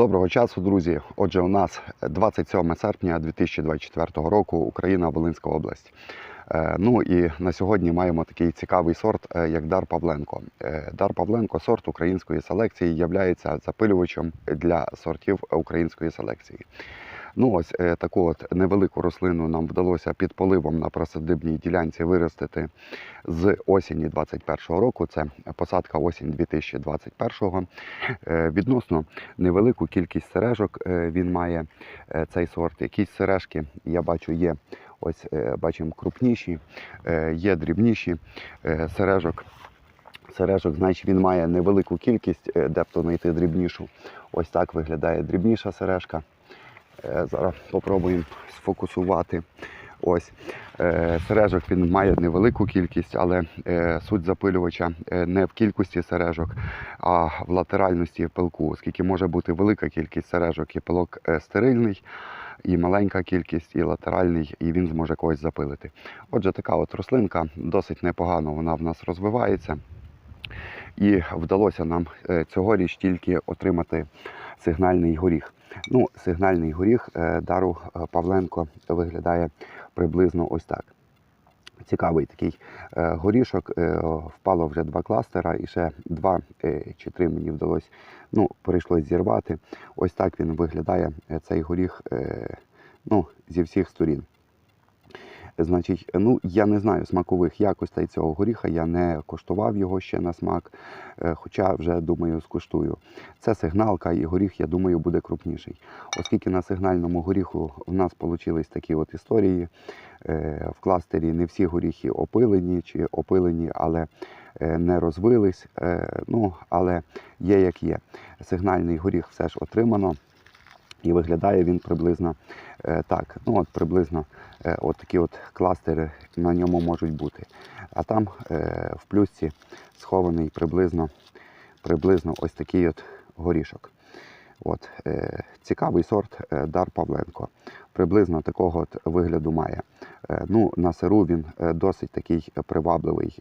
Доброго часу, друзі. Отже, у нас 27 серпня 2024 року, Україна, Волинська область. Е, Ну і на сьогодні маємо такий цікавий сорт, е, як Дар Павленко. Е, Дар Павленко, сорт української селекції, являється запилювачем для сортів української селекції. Ну ось е, таку от невелику рослину нам вдалося під поливом на присадибній ділянці виростити з осені 2021 року. Це посадка осінь 2021. Е, Відносно невелику кількість сережок е, він має цей сорт. Якісь сережки я бачу є. Ось бачимо крупніші, є дрібніші сережок. Сережок, значить, він має невелику кількість, е, де б то знайти дрібнішу. Ось так виглядає дрібніша сережка. Е, Зараз спробуємо сфокусувати. Ось е, сережок він має невелику кількість, але е, суть запилювача не в кількості сережок, а в латеральності пилку, оскільки може бути велика кількість сережок і пилок стерильний, і маленька кількість, і латеральний, і він зможе когось запилити. Отже, така от рослинка досить непогано вона в нас розвивається. І вдалося нам е, цьогоріч тільки отримати сигнальний горіх. Ну, сигнальний горіх е, дару е, Павленко виглядає приблизно ось так. Цікавий такий горішок. Впало вже два кластера, і ще два чи три мені вдалося. Ну, прийшлось зірвати. Ось так він виглядає цей горіх ну, зі всіх сторін. Значить, ну я не знаю смакових якостей цього горіха, я не коштував його ще на смак, е, хоча вже думаю, скуштую. Це сигналка, і горіх, я думаю, буде крупніший. Оскільки на сигнальному горіху в нас вийшли такі от історії. е, В кластері не всі горіхи опилені чи опилені, але е, не розвились. е, Ну, але є як є. Сигнальний горіх все ж отримано. І виглядає він приблизно е, так. Ну, от приблизно е, от такі от кластери на ньому можуть бути. А там е, в плюсці схований приблизно, приблизно ось такий от горішок. От, цікавий сорт Дар Павленко. Приблизно такого от вигляду має. Ну, на сиру він досить такий привабливий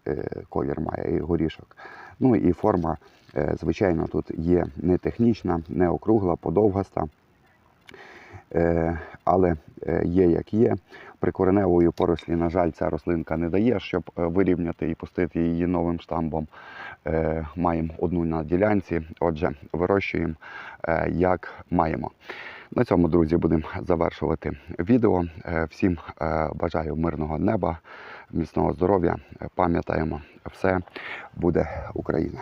колір має і горішок. Ну і форма, звичайно, тут є не технічна, не округла, подовгаста. Е, але е, є як є. Прикореневої порослі, на жаль, ця рослинка не дає, щоб е, вирівняти і пустити її новим штамбом. Маємо одну на ділянці, отже, вирощуємо як маємо. На цьому, друзі, будемо завершувати відео. Всім бажаю мирного неба, міцного здоров'я. Пам'ятаємо, все буде Україна.